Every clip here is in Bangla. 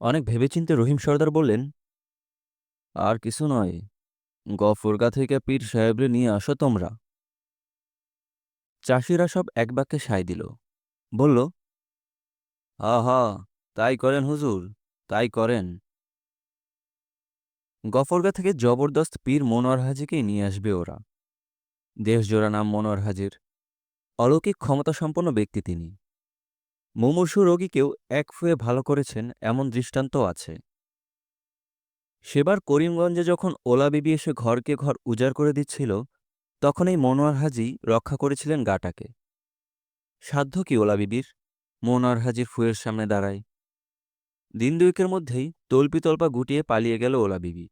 অনেক ভেবেচিন্তে রহিম সর্দার বললেন, আর কিছু নয়, গফরগা থেকে পীর সাহেবরে নিয়ে আসো তোমরা। চাষিরা সব এক বাক্যে সায় দিল, বলল হা হা তাই করেন হুজুর, তাই করেন। গফরগা থেকে জবরদস্ত পীর মনোয়ার হাজিকেই নিয়ে আসবে ওরা। দেশজোড়া নাম মনোয়ার হাজির। অলৌকিক ক্ষমতাসম্পন্ন ব্যক্তি তিনি। মুমূর্ষু রোগীকেও এক ফুয়ে ভালো করেছেন এমন দৃষ্টান্ত আছে। সেবার করিমগঞ্জে যখন ওলা বিবি এসে ঘরকে ঘর উজাড় করে দিচ্ছিল তখন এই মনোয়ার হাজি রক্ষা করেছিলেন গাটাকে। সাধ্য কি ওলা বিবির? মনোয়ার হাজির ফুয়ের সামনে দাঁড়ায়। দিন দুয়েকের মধ্যেই তল্পিতল্পা গুটিয়ে পালিয়ে গেল ওলা বিবি।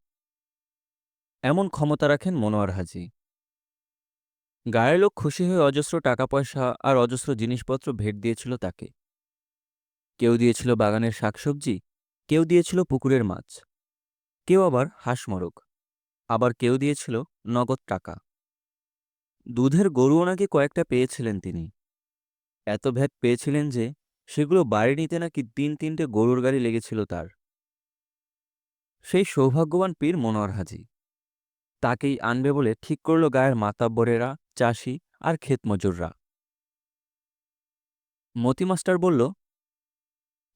এমন ক্ষমতা রাখেন মনোয়ার হাজি। গায়ের লোক খুশি হয়ে অজস্র টাকা পয়সা আর অজস্র জিনিসপত্র ভেট দিয়েছিল তাকে। কেউ দিয়েছিল বাগানের শাকসবজি, কেউ দিয়েছিল পুকুরের মাছ, কেউ আবার হাঁসমরগ আবার কেউ দিয়েছিল নগদ টাকা। দুধের গরুও নাকি কয়েকটা পেয়েছিলেন তিনি। এত ভ্যাট পেয়েছিলেন যে সেগুলো বাড়ি নিতে নাকি তিন তিনটে গরুর গাড়ি লেগেছিল তার। সেই সৌভাগ্যবান পীর মনোয়ার হাজি। তাকেই আনবে বলে ঠিক করল গায়ের মাতাব্বরেরা, চাষি আর ক্ষেতমজুররা। মতি মাস্টার বলল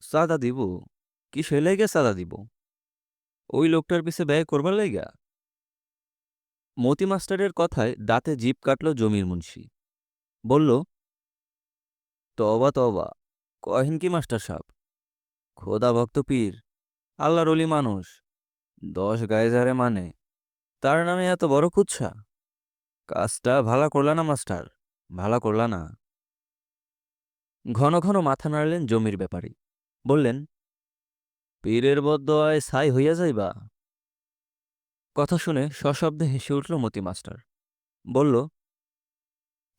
সাদা দিব? কি লেগে সাদা দিব? ওই লোকটার পিছে ব্যয় করবার লাইগা মতি মাস্টারের কথায় দাঁতে জিপ কাটল জমির মুন্সি। বলল তবা তবা কহেন কি মাস্টার সাহেব? খোদা ভক্ত পীর, আল্লাহর অলি মানুষ, দশ গায়েজারে মানে তার নামে এত বড় কুচ্ছা কাজটা ভালা করলা না মাস্টার, ভালা করলা না। ঘন ঘন মাথা নাড়লেন জমির ব্যাপারী। বললেন পীরের বদ্ধয় ছাই হইয়া যাইবা? কথা শুনে সশব্দে হেসে উঠল মতি মাস্টার। বলল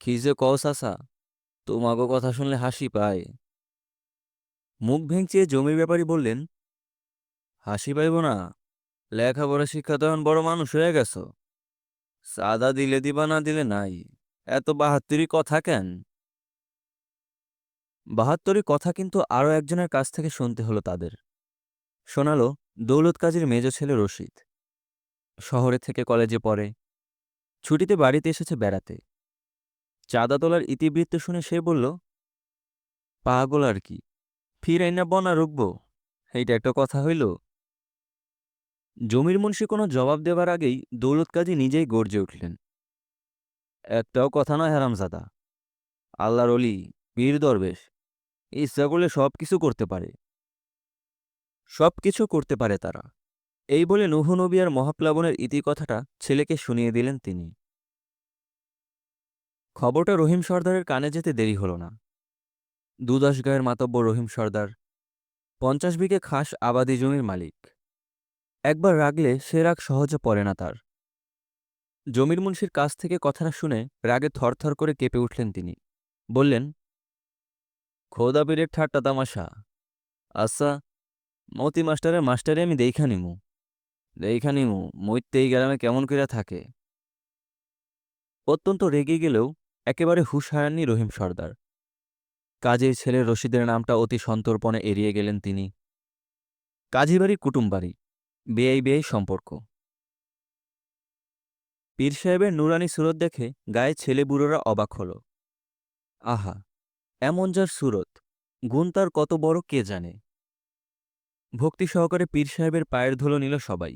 কি যে কও সাসা তোমাগো কথা শুনলে হাসি পায়। মুখ ভেঙচিয়ে জমির ব্যাপারী বললেন হাসি পাইব না লেখাপড়া শিক্ষা তো তখন বড় মানুষ হয়ে গেছ। সাদা দিলে দিবা না দিলে নাই এত বাহাত্তরি কথা কেন? বাহাত্তরি কথা কিন্তু আরও একজনের কাছ থেকে শুনতে হলো তাদের। শোনালো, দৌলত কাজীর মেজ ছেলে রশিদ। শহরে থেকে কলেজে পড়ে। ছুটিতে বাড়িতে এসেছে বেড়াতে। চাঁদা তোলার ইতিবৃত্ত শুনে সে বলল, পাগল আর কি। ফিরাই না বনা রুকব এইটা একটা কথা হইল? জমির মুন্সি কোনো জবাব দেবার আগেই দৌলত কাজী নিজেই গর্জে উঠলেন। একটাও কথা নয় হারামজাদা। আল্লাহর অলি বীর দরবেশ। ইচ্ছা করলে সব কিছু করতে পারে। সব কিছু করতে পারে তারা। এই বলে নুহ নবী আর মহাপ্লাবনের ইতিকথাটা ছেলেকে শুনিয়ে দিলেন তিনি। খবরটা রহিম সর্দারের কানে যেতে দেরি হল না। দুদশ গায়ের মাতব্য রহিম সর্দার, পঞ্চাশ বিঘে খাস আবাদি জমির মালিক। একবার রাগলে সে রাগ সহজে পড়ে না তার। জমির মুন্সির কাছ থেকে কথাটা শুনে রাগে থরথর করে কেঁপে উঠলেন তিনি। বললেন খোদা পীরের ঠাট্টা তামাশা। আচ্ছা মতি মাস্টারের মাস্টারে আমি দেইখা নিমু। দেইখা নিমু মৈত্যে এই গ্রামে কেমন কইরা থাকে? অত্যন্ত রেগে গেলেও একেবারে হুশ হারাননি রহিম সর্দার। কাজের ছেলে রশিদের নামটা অতি সন্তর্পণে এড়িয়ে গেলেন তিনি। কাজী বাড়ি কুটুম বাড়ি বেআই বেআই সম্পর্ক। পীর সাহেবের নুরানি সুরত দেখে গায়ে ছেলে বুড়োরা অবাক হল। আহা এমন যার সুরত, গুণ তার কত বড় কে জানে? ভক্তি সহকারে পীর সাহেবের পায়ের ধুলো নিল সবাই।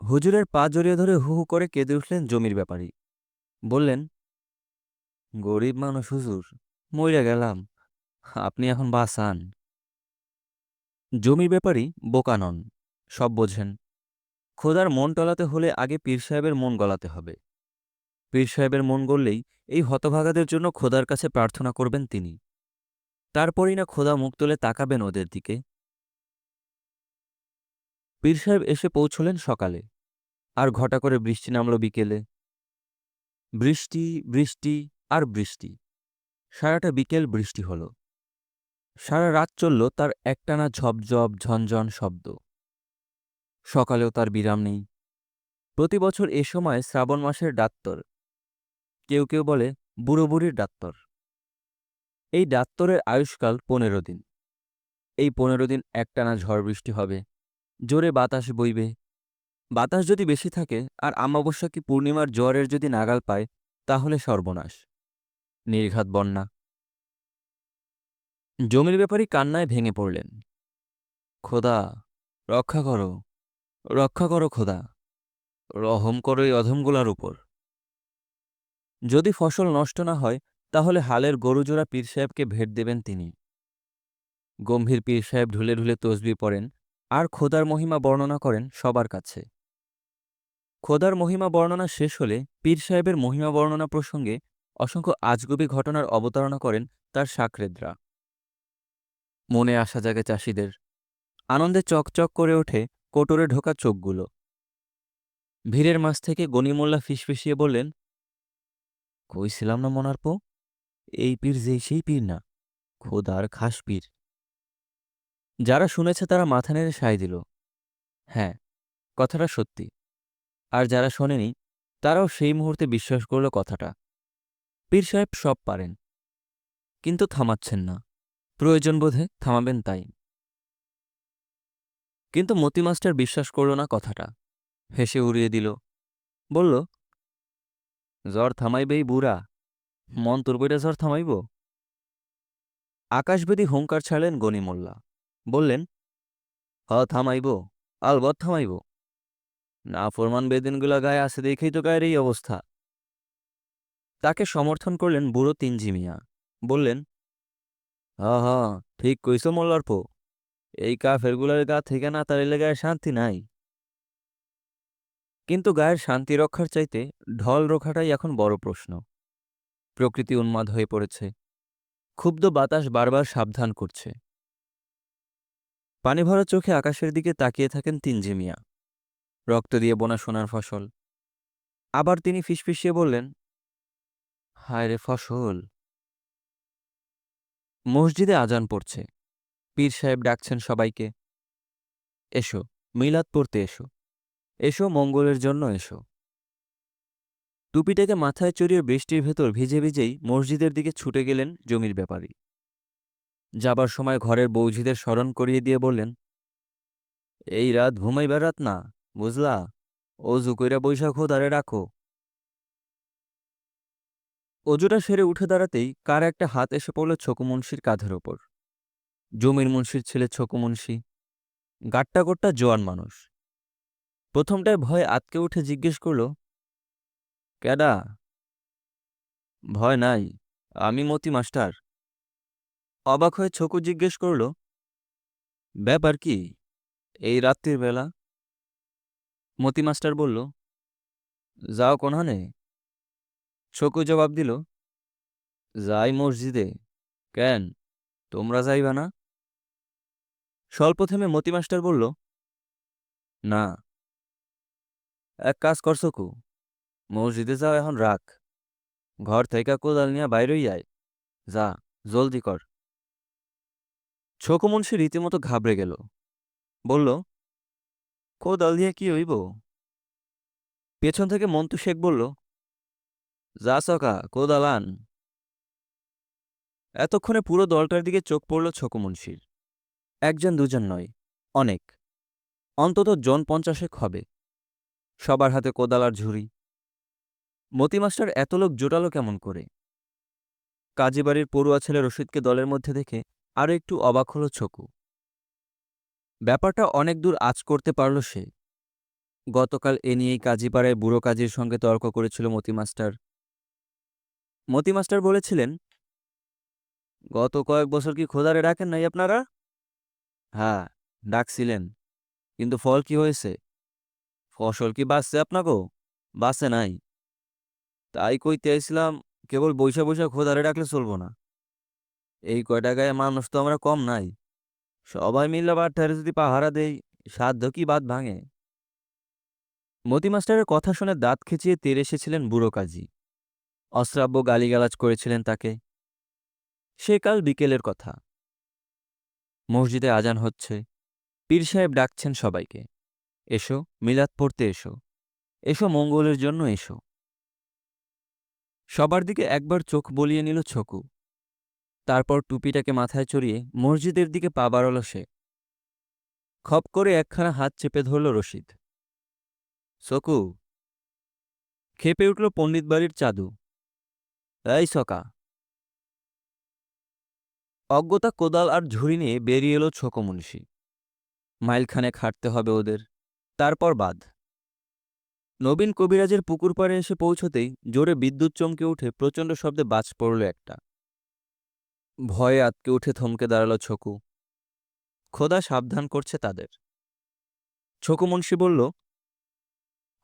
হুজুরের পা জড়িয়ে ধরে হু হু করে কেঁদে উঠলেন জমির ব্যাপারী। বললেন, গরিব মানুষ হুজুর, মইরা গেলাম। আপনি এখন বাসান জমির ব্যাপারী বোকা নন, সব বোঝেন। খোদার মন টলাতে হলে আগে পীর সাহেবের মন গলাতে হবে। পীর সাহেবের মন গড়লেই এই হতভাগাদের জন্য খোদার কাছে প্রার্থনা করবেন তিনি। তারপরই না খোদা মুখ তুলে তাকাবেন ওদের দিকে। পীর সাহেব এসে পৌঁছলেন সকালে। আর ঘটা করে বৃষ্টি নামল বিকেলে। বৃষ্টি বৃষ্টি আর বৃষ্টি। সারাটা বিকেল বৃষ্টি হল। সারা রাত চলল তার একটানা ঝপঝপ, ঝনঝন শব্দ। সকালেও তার বিরাম নেই। প্রতি বছর এ সময় শ্রাবণ মাসের ডাত্তর। কেউ কেউ বলে বুড়ো বুড়ির ডাত্তর এই ডাত্তরের আয়ুষ্কাল পনেরো দিন। এই পনেরো দিন একটানা ঝড় বৃষ্টি হবে, জোরে বাতাস বইবে। বাতাস যদি বেশি থাকে, আর আমাবস্যা কি পূর্ণিমার জ্বরের যদি নাগাল পায়, তাহলে সর্বনাশ। নির্ঘাত বন্যা। জমির ব্যাপারী কান্নায় ভেঙে পড়লেন। খোদা, রক্ষা করো রক্ষা করো খোদা। রহম করো এই অধমগুলার উপর। যদি ফসল নষ্ট না হয়, তাহলে হালের গরুজোড়া পীর সাহেবকে ভেট দেবেন তিনি। গম্ভীর পীর সাহেব ঢুলে ঢুলে তসবি পড়েন, আর খোদার মহিমা বর্ণনা করেন সবার কাছে। খোদার মহিমা বর্ণনা শেষ হলে পীর সাহেবের মহিমা বর্ণনা প্রসঙ্গে অসংখ্য আজগুবি ঘটনার অবতারণা করেন তার সাকরেদরা। মনে আসা জাগে চাষিদের। আনন্দে চকচক করে ওঠে কোটরে ঢোকা চোখগুলো। ভিড়ের মাছ থেকে গনিমোল্লা ফিসফিসিয়ে বললেন কইছিলাম না মনার্প এই পীর যেই, সেই পীর না, খোদার খাস পীর। যারা শুনেছে তারা মাথা নেড়ে সায় দিল হ্যাঁ কথাটা সত্যি। আর যারা শোনেনি, তারাও সেই মুহূর্তে বিশ্বাস করল কথাটা। পীর সাহেব সব পারেন, কিন্তু থামাচ্ছেন না। প্রয়োজন বোধে থামাবেন তাই। কিন্তু মতি মাস্টার বিশ্বাস করল না কথাটা। হেসে উড়িয়ে দিল, বলল জ্বর থামাইবেই বুড়া মন তোর বইটা জ্বর থামাইব? আকাশবেদী হুঙ্কার ছাড়লেন গনিমোল্লা বললেন, হ, থামাইব আলবৎ থামাইব। না ফরমান বেদিনগুলা গায়ে আছে দেখেই তো গায়ের এই অবস্থা তাকে সমর্থন করলেন বুড়ো তিনজি মিয়া বললেন, হ হ, ঠিক কইস মোল্লারপ এই কাফেরগুলার গা থেকে না তার এলাকায় শান্তি নাই। কিন্তু গায়ের শান্তি রক্ষার চাইতে ঢল রোখাটাই এখন বড় প্রশ্ন। প্রকৃতি উন্মাদ হয়ে পড়েছে। ক্ষুব্ধ বাতাস বারবার সাবধান করছে। পানি ভরা চোখে আকাশের দিকে তাকিয়ে থাকেন তিনজি মিয়া রক্ত দিয়ে বোনা সোনার ফসল। আবার তিনি ফিসফিসিয়ে বললেন, হায় রে ফসল! মসজিদে আজান পড়ছে। পীর সাহেব ডাকছেন সবাইকে, এসো, মিলাদ পড়তে এসো। এসো, মঙ্গলের জন্য এসো। টুপিটাকে মাথায় চড়িয়ে বৃষ্টির ভেতর ভিজে ভিজেই মসজিদের দিকে ছুটে গেলেন জমির ব্যাপারী। যাবার সময় ঘরের বৌঝিদের স্মরণ করিয়ে দিয়ে বললেন, এই রাত ঘুমাইবার রাত না, বুঝলা? অজু কইরা বৈশাখ দাঁড়ে রাখো। অজুটা সেরে উঠে দাঁড়াতেই কার একটা হাত এসে পড়ল ছকু মুন্সির কাঁধের ওপর। জমির মুন্সির ছেলে ছকু মুন্সি গাট্টা গোট্টা জোয়ান মানুষ। প্রথমটায় ভয়ে আতকে উঠে জিজ্ঞেস করল ক্যাডা ভয় নাই, আমি মতি মাস্টার। অবাক হয়ে ছকু জিজ্ঞেস করল, ব্যাপার কি, এই রাত্রির বেলা? মতি মাস্টার বলল, যাও কোনহানে ছকু জবাব দিল, যাই মসজিদে। কেন? তোমরা যাইবা না? স্বল্প থেমে মতি মাস্টার বলল, না। এক কাজ করছ কু মসজিদে যাও এখন রাখ। ঘর থেকে কোদাল নিয়ে বাইরেই আয়। যা, জলদি কর। ছকু মুন্সি রীতিমতো ঘাবড়ে গেল। বলল, কোদাল দিয়ে কি হইব? পেছন থেকে মন্তু শেখ বলল, যা সকা, কোদাল আন। এতক্ষণে পুরো দলটার দিকে চোখ পড়ল ছকু মুন্সির। একজন দুজন নয়, অনেক। অন্তত জন পঞ্চাশেক হবে। সবার হাতে কোদাল আর ঝুড়ি। মতি মাস্টার এত লোক জোটালো কেমন করে? কাজীবাড়ির পড়ুয়া ছেলে রশিদকে দলের মধ্যে দেখে আরও একটু অবাক হল ছকু। ব্যাপারটা অনেক দূর আজ করতে পারল সে। গতকাল এ নিয়েই কাজীপাড়ায় বুড়ো কাজীর সঙ্গে তর্ক করেছিল মতি মাস্টার। মতি মাস্টার বলেছিলেন, গত কয়েক বছর কি খোদারে ডাকেন নাই আপনারা? হ্যাঁ ডাকছিলেন, কিন্তু ফল কি হয়েছে? ফসল কি বাঁচছে আপনাকেও বাঁচে নাই। তাই কইতে আইছিলাম, কেবল বৈশা বৈশা খোদারে ডাকলে চলবো না। এই কয়টা গায়ে মানুষ তো আমরা কম নাই। সবাই মিল্লা বাট্টারে যদি পাহারা দেই, সাধ্য কি বাদ ভাঙে? মতি মাস্টারের কথা শুনে দাঁত খেঁচিয়ে তেরে এসেছিলেন বুড়ো কাজী। অশ্রাব্য গালিগালাজ করেছিলেন তাকে। সে কাল বিকেলের কথা। মসজিদে আজান হচ্ছে। পীর সাহেব ডাকছেন সবাইকে। এসো, মিলাদ পড়তে এসো। এসো, মঙ্গলের জন্য এসো। সবার দিকে একবার চোখ বলিয়ে নিল ছকু। তারপর টুপিটাকে মাথায় চড়িয়ে মসজিদের দিকে পা বাড়াল সে। খপ করে একখানা হাত চেপে ধরল রশিদ। সকু খেপে উঠল পণ্ডিত বাড়ির চাদু। এই সকা অজ্ঞতা কোদাল আর ঝুড়ি নিয়ে বেরিয়ে এলো ছোকমুন্সি মাইলখানে খাটতে হবে ওদের। তারপর বাদ। নবীন কবিরাজের পুকুর পাড়ে এসে পৌঁছতেই জোরে বিদ্যুৎ চমকে উঠে প্রচণ্ড শব্দে বাজ পড়ল একটা। ভয়ে আতকে উঠে থমকে দাঁড়াল ছকু। খোদা সাবধান করছে তাদের। ছকু মুন্সি বলল,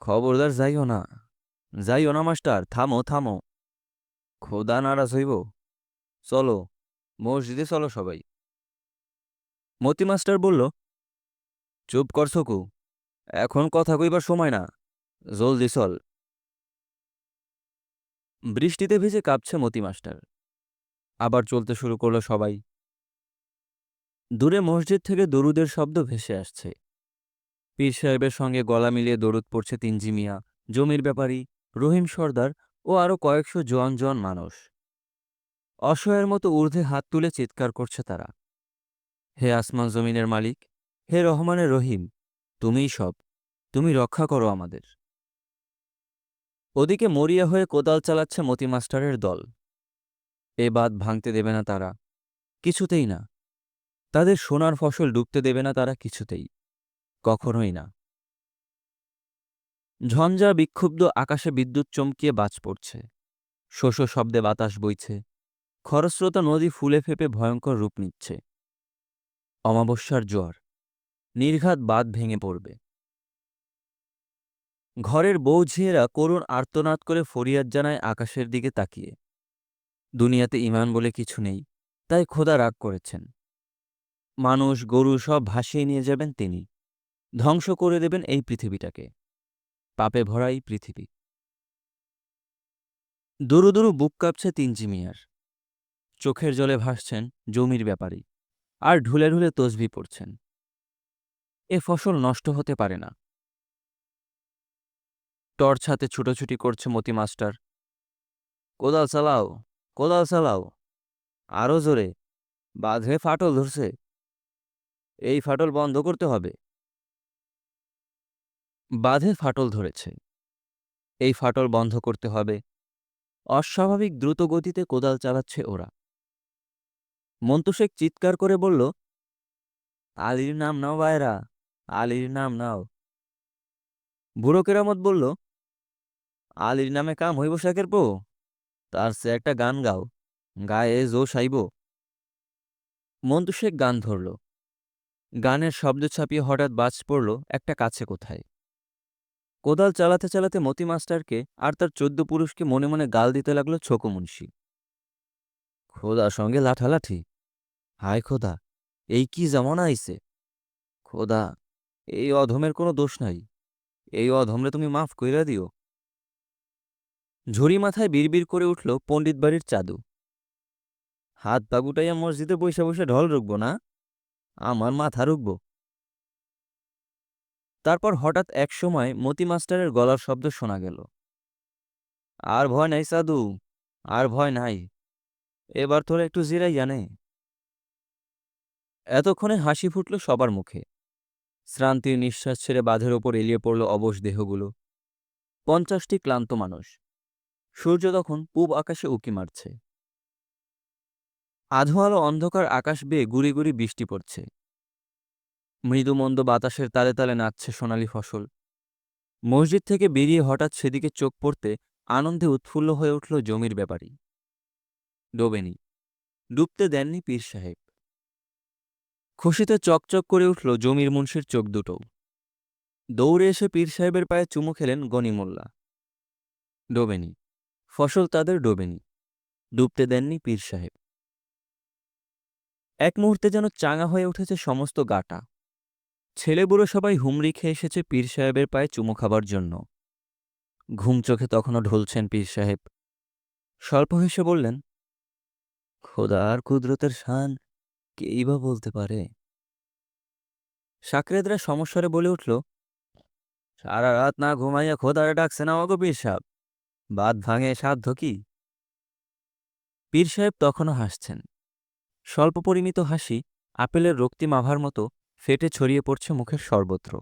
খবরদার যাইও না। যাইও না মাস্টার, থামো থামো। খোদা নারাজ হইব। চলো, মসজিদে চলো সবাই। মতি মাস্টার বলল, চুপ কর ছকু। এখন কথা কইবার সময় না। জলদি চল। বৃষ্টিতে ভিজে কাঁপছে মতি মাস্টার। আবার চলতে শুরু করল সবাই। দূরে মসজিদ থেকে দরুদের শব্দ ভেসে আসছে। পীর সাহেবের সঙ্গে গলা মিলিয়ে দরুদ পড়ছে তিনজি মিয়া, জমির ব্যাপারী, রহিম সর্দার ও আরও কয়েকশো জোয়ান জোয়ান মানুষ। অসহায়ের মতো ঊর্ধ্বে হাত তুলে চিৎকার করছে তারা। হে আসমান জমিনের মালিক, হে রহমানের রহিম তুমিই সব, তুমি রক্ষা করো আমাদের। ওদিকে মরিয়া হয়ে কোদাল চালাচ্ছে মতি মাস্টারের দল। এ বাদ ভাঙতে দেবে না তারা, কিছুতেই না। তাদের সোনার ফসল ডুবতে দেবে না তারা কিছুতেই, কখনোই না। ঝঞ্ঝা বিক্ষুব্ধ আকাশে বিদ্যুৎ চমকিয়ে বাজ পড়ছে। শোষ শব্দে বাতাস বইছে। খরস্রোতা নদী ফুলে ফেপে ভয়ঙ্কর রূপ নিচ্ছে। অমাবস্যার জ্বর। নির্ঘাত বাদ ভেঙে পড়বে। ঘরের বৌঝিয়েরা করুণ আর্তনাদ করে ফরিয়াদ জানায় আকাশের দিকে তাকিয়ে। দুনিয়াতে ইমান বলে কিছু নেই, তাই খোদা রাগ করেছেন। মানুষ, গরু সব ভাসিয়ে নিয়ে যাবেন তিনি। ধ্বংস করে দেবেন এই পৃথিবীটাকে। পাপে ভরা এই পৃথিবী। দুরু দুরু বুক কাঁপছে তিনজি মিয়ার চোখের জলে ভাসছেন জমির ব্যাপারী। আর ঢুলে ঢুলে তসবি পড়ছেন। এ ফসল নষ্ট হতে পারে না। টর্চ হাতে ছুটোছুটি করছে মতি মাস্টার। কোদাল চালাও কোদাল চালাও। আরও জোরে, বাঁধে ফাটল ধরছে। এই ফাটল বন্ধ করতে হবে। বাঁধে ফাটল ধরেছে। এই ফাটল বন্ধ করতে হবে। অস্বাভাবিক দ্রুত গতিতে কোদাল চালাচ্ছে ওরা। মন্তুশেখ চিৎকার করে বলল, আলীর নাম নাও বায়রা আলীর নাম নাও। বুড়ো কেরামত বলল, আলীর নামে কাম হইব শেখের পো তার সে একটা গান গাও, গায়ে জো সাইব। মন্টু শেখ গান ধরল। গানের শব্দ ছাপিয়ে হঠাৎ বাজ পড়ল একটা কাছে কোথায়। কোদাল চালাতে চালাতে মতি মাস্টারকে আর তার চোদ্দ পুরুষকে মনে মনে গাল দিতে লাগল ছোকো মুন্সি। খোদা সঙ্গে লাঠালাঠি? হায় খোদা, এই কি জামানা আইছে? খোদা এই অধমের কোনো দোষ নাই। এই অধমরে তুমি মাফ কইরা দিও। ঝুড়ি মাথায় বিড়বিড় করে উঠল পণ্ডিত বাড়ির চাদু। হাত পা গুটাইয়া মসজিদে বসে বসে ঢল রুখব না? আমার মাথা রুখব। তারপর হঠাৎ এক সময় মতি মাস্টারের গলার শব্দ শোনা গেল। আর ভয় নাই সাধু আর ভয় নাই। এবার তোরা একটু জিরাই জানে এতক্ষণে হাসি ফুটল সবার মুখে। শ্রান্তির নিঃশ্বাস ছেড়ে বাঁধের ওপর এলিয়ে পড়ল অবশ দেহগুলো। পঞ্চাশটি ক্লান্ত মানুষ। সূর্য তখন পূব আকাশে উকি মারছে। আধো আলো অন্ধকার আকাশ বেয়ে গুড়ি গুড়ি বৃষ্টি পড়ছে। মৃদুমন্দ বাতাসের তালে তালে নাচছে সোনালি ফসল। মসজিদ থেকে বেরিয়ে হঠাৎ সেদিকে চোখ পড়তে আনন্দে উৎফুল্ল হয়ে উঠল জমির ব্যাপারী। ডোবেনি। ডুবতে দেননি পীর সাহেব। খুশিতে চকচক করে উঠল জমির মুন্সির চোখ দুটো। দৌড়ে এসে পীর সাহেবের পায়ে চুমু খেলেন গনিমোল্লা ডোবেনি। ফসল তাদের ডোবেনি। ডুবতে দেননি পীর সাহেব। এক মুহূর্তে যেন চাঙা হয়ে উঠেছে সমস্ত গাটা। ছেলেবুড়ো সবাই হুমড়ি খেয়ে এসেছে পীর সাহেবের পায়ে চুমু খাবার জন্য। ঘুম চোখে তখনও ঢলছেন পীর সাহেব। স্বল্প হেসে বললেন, খোদার কুদরতের শান কেই বা বলতে পারে? সাকরেদরা সমস্বরে বলে উঠল, সারা রাত না ঘুমাইয়া খোদারে ডাকছে না অগো পীর সাহেব। বাদ ভাঙে সাধ্য কি? পীর সাহেব তখনও হাসছেন। স্বল্প পরিমিত হাসি, আপেলের রক্তিম আভার মতো ফেটে ছড়িয়ে পড়ছে মুখের সর্বত্র।